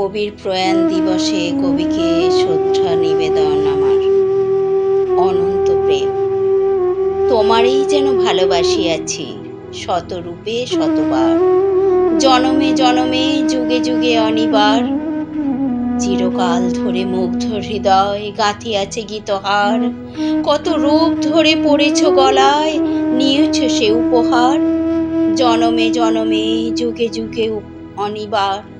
কবির প্রয়াণ দিবসে কবিকে শ্রদ্ধা নিবেদন আমার। অনন্ত প্রেম। তোমারই যেন ভালোবাসি ভালোবাসিয়াছি শতরূপে শতবার। জনমে জনমে, যুগে যুগে অনিবার। চিরকাল ধরে মুগ্ধ হৃদয় গাঁথিয়াছে গীতহার। কত রূপ ধরে পড়েছ গলায়, নিয়েছ সে উপহার। জনমে জনমে, যুগে যুগে অনিবার।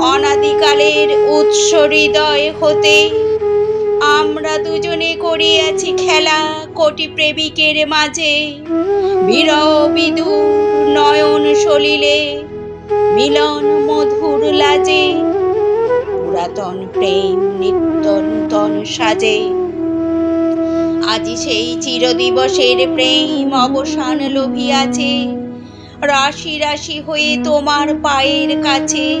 অনাদিকালের উৎস হৃদয় হতে। আমরা দুজনে করিয়াছি খেলা কোটি প্রেমিকের মাঝে বিরহ নয়ন সলিলে, মিলন মধুর লাজে। পুরাতন প্রেম নিত্য নূতন সাজে। আজি সেই চিরদিবসের প্রেম অবসান লোভিয়াছে। রাশি রাশি হয়ে তোমার পায়ের কাছে।